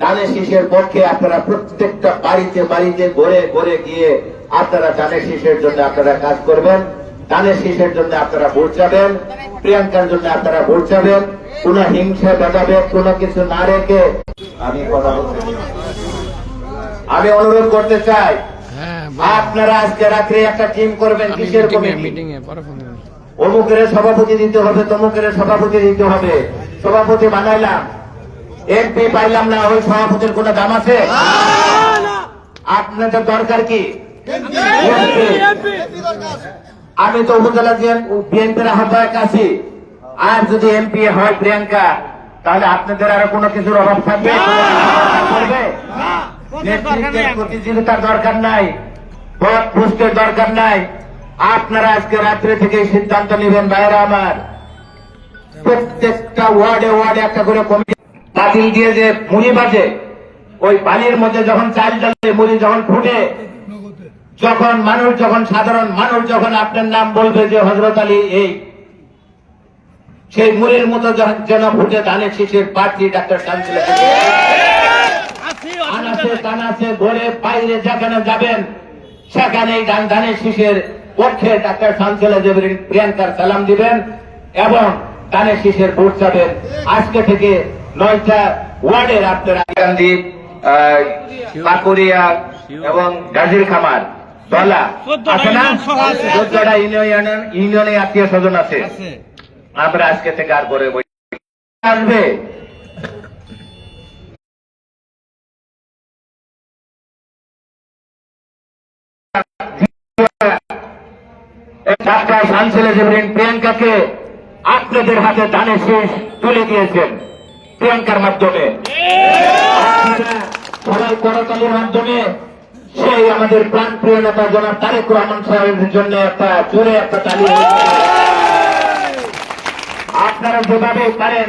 দানের শীষের পক্ষে আপনারা প্রত্যেকটা বাড়িতে বাড়িতে ঘরে ঘরে গিয়ে আপনারা দানের শীষের জন্য আপনারা কাজ করবেন দানের শীষের জন্য আপনারা ভোট যাবেন প্রিয়াঙ্কার জন্য আপনারা ভোট যাবেন কোন হিংসা ভেদাভেদ কোন কিছু না রেখে আমি কথা বলতে আমি অনুরোধ করতে চাই হ্যাঁ আপনারা আজকে রাত্রে একটা টিম করবেন কিসের মিটিং কমিটি। অমুকের সভাপতি দিতে হবে তমুকের সভাপতি দিতে হবে। সভাপতি বানাইলাম। এমপি পাইলাম না ওই সভাপতির কোন দাম আছে? আপনাদের দরকার কি? আমি তো উপজেলা বিএনপির আহ্বায়ক আছি। আর যদি এমপি হয় প্রিয়াঙ্কা তাহলে আপনাদের আর কোনো কিছুর অভাব থাকবে? প্রতিযোগিতার দরকার নাই পথ পুষ্টের দরকার নাই। আপনারা আজকে রাত্রে থেকে সিদ্ধান্ত নেবেন বাইরে আমার। প্রত্যেকটা ওয়ার্ডে ওয়ার্ডে একটা করে কমিটি বাতিল দিয়ে যে মুড়ি বাজে, ওই পানির মধ্যে যখন চাল ডালে মুড়ি যখন ফুটে, যখন মানুষ, যখন সাধারণ মানুষ, যখন আপনার নাম বলবে যে হজরত আলী, এই, সেই মুড়ির মতো যেন ফুটে ধানের শীষের প্রার্থী ডাক্তার শান্তিলা আনাচে কানাচে ঘরে বাইরে যেখানে যাবেন, সেখানেই ডান ধানের শীষের পক্ষে ডাক্তার দেবের প্রিয়াঙ্কার সালাম দিবেন, এবং ধানের শীষের ভোট যাবেন আজকে থেকে নয়টা ওয়ার্ডের আপনারা গান্ধী পাকুরিয়া এবং গাজীর খামার দলা আছে না? চোদ্দটা ইউনিয়ন ইউনিয়নে আত্মীয় স্বজন আছে। আমরা আজকে থেকে আর করে আসবে। ডাক্তার দেবেন প্রিয়াঙ্কাকে আপনাদের হাতে দানের শেষ তুলে দিয়েছেন। প্রিয়াঙ্কার মাধ্যমে। মাধ্যমে সেই আমাদের প্রাণ প্রিয় নেতা জনাব তারেক রহমান সাহেবের জন্য একটা জোরে একটা তালি আপনারা যেভাবে পারেন,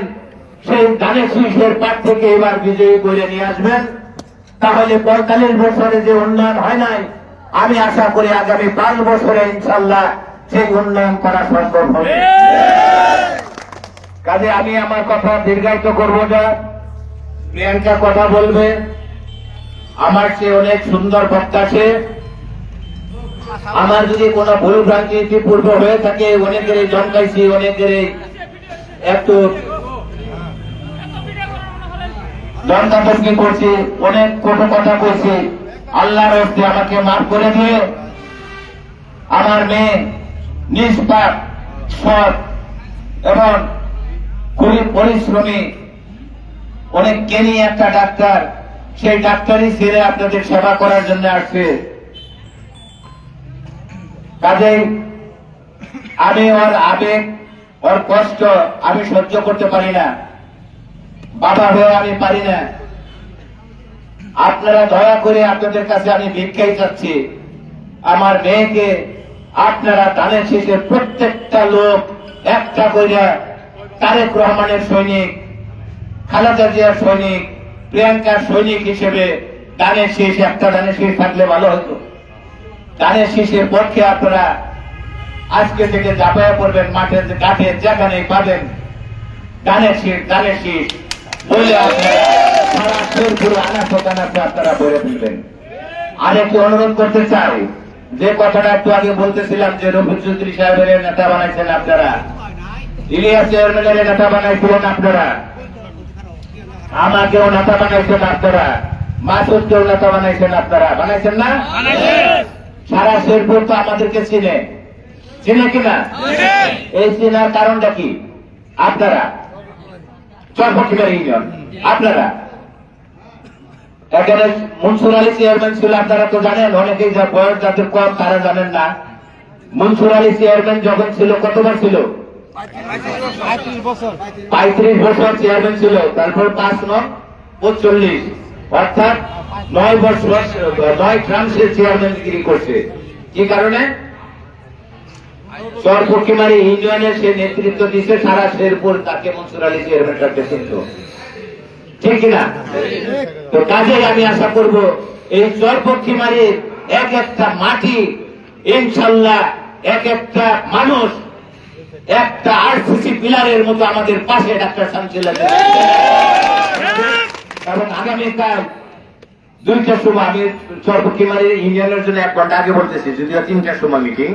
সেই দানের শীষের পাট থেকে এবার বিজয়ী করে নিয়ে আসবেন। তাহলে পঁয়তাল্লিশ বছরে যে উন্নয়ন হয় নাই, আমি আশা করি আগামী পাঁচ বছরে ইনশাল্লাহ সেই উন্নয়ন করা সম্ভব হবে। কাজে আমি আমার কথা দীর্ঘায়িত করব না। প্রিয়াঙ্কা কথা বলবে। আমার সে অনেক সুন্দর বক্তা সে আমার যদি কোনো ভুল ভ্রান্তি ইতিপূর্ব হয়ে থাকে, অনেকের জমকাইছি অনেকের একটু দরকারি করছি, অনেক কটু কথা বলছি। আল্লাহর হস্তে আমাকে মাফ করে দিয়ে আমার মেয়ে নিষ্পাপ, সৎ এবং খুবই পরিশ্রমী, অনেক জ্ঞানী একটা ডাক্তার, সেই ডাক্তারই ছেড়ে আপনাদের সেবা করার জন্য আসছে। কাজেই আমি ওর আবেগ, ওর কষ্ট আমি সহ্য করতে পারি না। বাবা হয়ে আমি পারি না। আপনারা দয়া করে আপনাদের কাছে আমি ভিক্ষাই চাচ্ছি। আমার মেয়েকে আপনারা দানের শেষে প্রত্যেকটা লোক একটা করে তারেক রহমানের সৈনিক, খালেদা জিয়ার সৈনিক, প্রিয়াঙ্কার সৈনিক হিসেবে দানের শেষ একটা দানের শেষ থাকলে ভালো হতো। দানের শেষের পক্ষে আপনারা আজকে থেকে চাপায়া পড়বেন মাঠের কাঠে যেখানে পাবেন। দানের শীষ দানের শীষ বলে আপনারা বলে দিবেন আর একটি অনুরোধ করতে চাই, যে কথাটা একটু আগে বলতেছিলাম যে রফিক চৌধুরী সাহেবের নেতা বানাইছেন আপনারা ইলিয়াস চেয়ারম্যানের নেতা বানাইছিলেন আপনারা। আমাকেও নেতা বানাইছেন আপনারা। মাসুদকেও নেতা বানাইছেন আপনারা। বানাইছেন না? সারা শেরপুর তো আমাদেরকে চিনে। চিনে কিনা এই চিনার কারণটা কি? আপনারা? চরপটিকার ইউনিয়ন। আপনারা? এখানে মনসুর আলী চেয়ারম্যান ছিল আপনারা তো জানেন অনেকেই যা বয়স যাদের কম তারা জানেন না। মনসুর আলী চেয়ারম্যান যখন ছিল কতবার ছিল? পঁয়ত্রিশ বছর চেয়ারম্যান ছিল, তারপর পাঁচ অর্থাৎ নয় বছর, নয় চেয়ারম্যানগিরি করছে। কি কারণে? চর পক্ষিমারি ইউনিয়নের সে নেতৃত্ব দিচ্ছে সারা শেরপুর তাকে মনসুর আলী চেয়ারম্যান ঠিক কিনা? তো কাজেই আমি আশা করব, এই চর পক্ষিমারির এক একটা মাটি, ইনশাল্লাহ এক একটা মানুষ একটা আরসিসি পিলারের মতো আমাদের পাশে ডাক্তার শামসুল্লাহ এবং আগামীকাল দুইটার সময় আমি সর্বোচ্চ ইউনিয়নের জন্য এক ঘণ্টা আগে বলতেছি, যদিও তিনটার সময় মিটিং